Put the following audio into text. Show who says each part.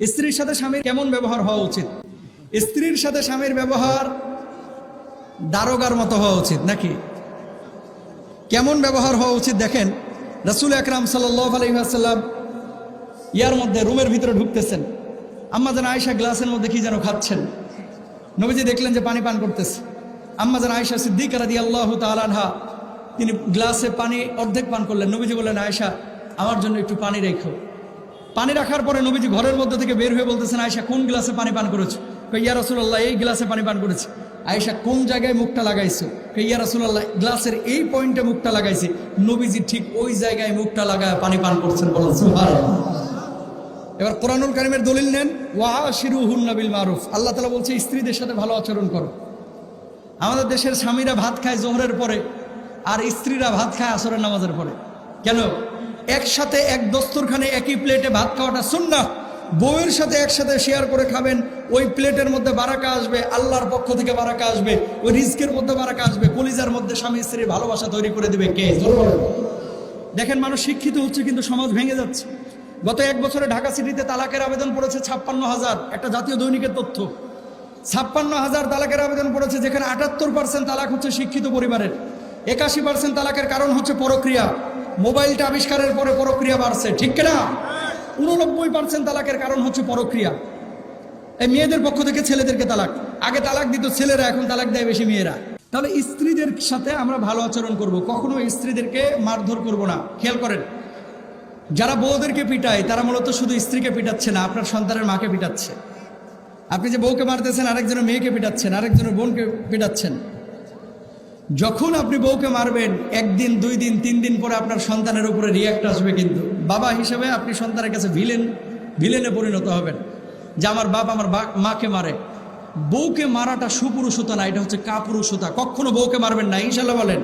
Speaker 1: স্ত্রীর সাথে স্বামীর কেমন ব্যবহার হওয়া উচিত? স্ত্রীর সাথে স্বামীর ব্যবহার দারোগার মতো হওয়া উচিত নাকি? কেমন ব্যবহার হওয়া উচিত দেখেন, রসুল আকরাম আলহিহাসাল্লাম ইয়ার মধ্যে রুমের ভিতরে ঢুকতেছেন। আম্মা যেন আয়সা গ্লাসের মধ্যে কি যেন খাচ্ছেন। নবীজি দেখলেন যে পানি পান করতেছে। আম্মা যেন আয়সা সিদ্দিক রাদি আল্লাহ তালানহা তিনি গ্লাসে পানি অর্ধেক পান করলেন। নবীজি বললেন আয়সা আমার জন্য একটু পানি রেখো। পানি রাখার পরে নবীজি ঘরের মধ্যে থেকে বের হয়ে বলতেছেন আয়সা কোন গ্লাসে পানি পান করেছ? কই, ইয়া রসুল্লাহ এই গ্লাসে পানি পান করেছে। আয়সা কোন জায়গায় মুখটা লাগাইছো? কই, ইয়া রসুল্লাহ গ্লাসের এই পয়েন্টে মুখটা লাগাইছে। নবীজি ঠিক ওই জায়গায় মুখটা লাগায় পানি পান করছেন এবার কোরআনুল কারিমের দলিল নেন ওয়া শিরু হুন্নাবিল মারুফ। আল্লাহ তালা বলছে স্ত্রীদের সাথে ভালো আচরণ করো। আমাদের দেশের স্বামীরা ভাত খায় জোহরের পরে আর স্ত্রীরা ভাত খায় আসরের নামাজের পরে। কেন? একসাথে এক দস্তরখানে একই প্লেটে ভাত খাওয়াটা সুন্না বউয়ের সাথে একসাথে শেয়ার করে খাবেন, ওই প্লেটের মধ্যে বারাকা আসবে, আল্লাহর পক্ষ থেকে বারাকা আসবে, ওই রিস্কের মধ্যে বারাকা আসবে, কলিজার মধ্যে স্বামী স্ত্রীর ভালোবাসা তৈরি করে দেবে কে? দেখেন, মানুষ শিক্ষিত হচ্ছে কিন্তু সমাজ ভেঙে যাচ্ছে। গত এক বছরে ঢাকা সিটিতে তালাকের আবেদন পড়েছে ছাপ্পান্ন হাজার, একটা জাতীয় দৈনিকের তথ্য। ছাপ্পান্ন হাজার তালাকের আবেদন পড়েছে, যেখানে আটাত্তর পার্সেন্ট তালাক হচ্ছে শিক্ষিত পরিবারের। একাশি পার্সেন্ট তালাকের কারণ হচ্ছে পরক্রিয়া। মোবাইলটা আবিষ্কারের পরে পরক্রিয়া বাড়ছে, ঠিক কিনা? উননব্বই পার্সেন্ট তালাকের কারণ হচ্ছে পরক্রিয়া। এই মেয়েদের পক্ষ থেকে ছেলেদেরকে তালাক। আগে তালাক দিত ছেলেরা, এখন তালাক দেয় বেশি মেয়েরা। তাহলে স্ত্রীদের সাথে আমরা ভালো আচরণ করব, কখনো স্ত্রীদেরকে মারধর করব না। খেয়াল করেন, যারা বউদেরকে পিটায়, তারা মূলত শুধু স্ত্রীকে পিটাচ্ছে না, আপনার সন্তানের মাকে পিটাচ্ছে। আপনি যে বউকে মারতেছেন, আরেকজনের মেয়েকে পিটাচ্ছেন, আরেকজনের বোনকে পিটাচ্ছেন। যখন আপনি বউকে মারবেন, একদিন, দুই দিন, তিন দিন পরে আপনার সন্তানের উপরে রিয়াক্ট আসবে কিন্তু। বাবা হিসেবে আপনি সন্তানের কাছে ভিলেন ভিলেনে পরিণত হবেন। যে আমার বাপ আমার মাকে মারে। বউকে মারাটা সুপুরুষতা না, এটা হচ্ছে কাপুরুষতা। কখনো বউকে মারবেন না, ইনশাল্লাহ বলেন।